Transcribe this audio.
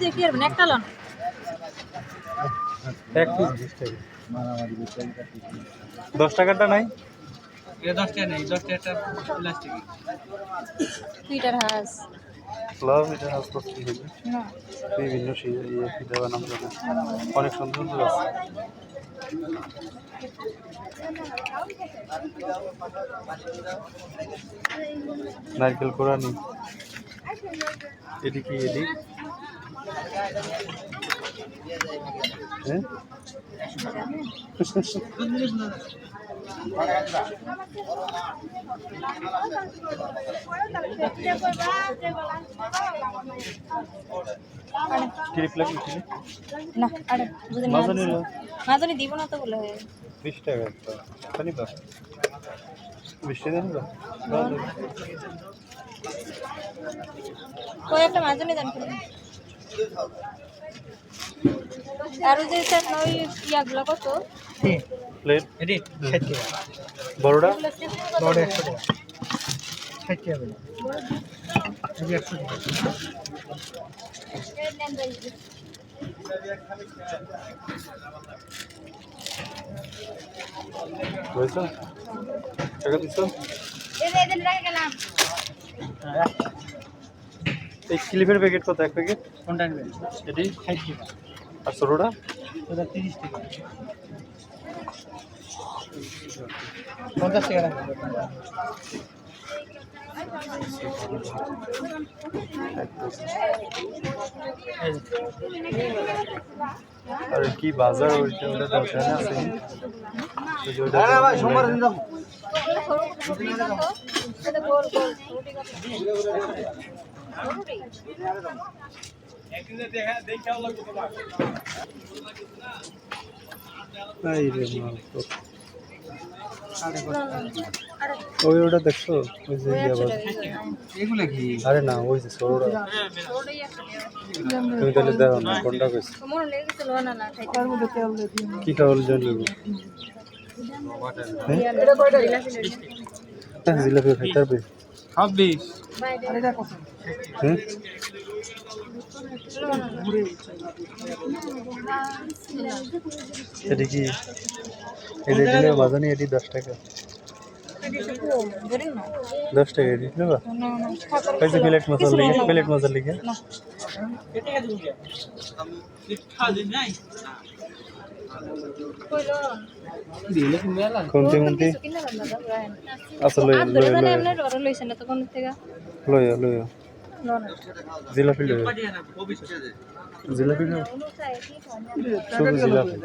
দেখি আর একটা লন? এক পিস বিশ টাকা দশ টাকাটা নাই? এটা দশ টাকা নেই দশ টাকাটা প্লাস্টিক পিটার হাঁস লাভ এটা হাসপাতাল থেকে না। বিভিন্ন ইয়ে অনেক সুন্দর সুন্দর আছে। নারকেল কোরআনি এটি কি এটি না আরে বুঝে না? মাঝে নিল দিব না তো বলে। বিশ টাকা একটা। মাঝে নিয়ে দেন। আর যে স্যার ওই ইয়াগুলো কত? প্লেট এটি ষাট টাকা। বড়টা? বড় একশো টাকা। ষাট টাকা এটি একশো টাকা। বুঝছ টাকা দিচ্ছ? এই ক্লিপের প্যাকেট কত? এক প্যাকেট কোনটা নেবেন? এটি ষাট টাকা। আর ছোটোটা? ওটা তিরিশ টাকা। পঞ্চাশ টাকা এই। আর কি বাজার ওইটা ওটা দরকার আছে ওই ওটা দেখছ? ওই যে এগুলো কি? আরে না ওই যে ছোটোটা তুমি তাহলে দেখো না কোনটা কইছো? খাইতে কি খাওয়ার জন্য হ্যাঁ? জিলাপি? খাই তারপরে ছাব্বিশ বাইরে। আর এটা এটি কি? যে দিলে বাজানি এটি দশ টাকা। দশ টাকা এটি নেবা যে প্লেট মশলা লিখে প্লেট মশলা লিখে। না। কইলো দিলে কি মেলা কোনতে কোনতে কিনে বান্দা রায়ন আচ্ছা লই লই লই লই লই জিলাপি জিলাপি শুধু জিলাপি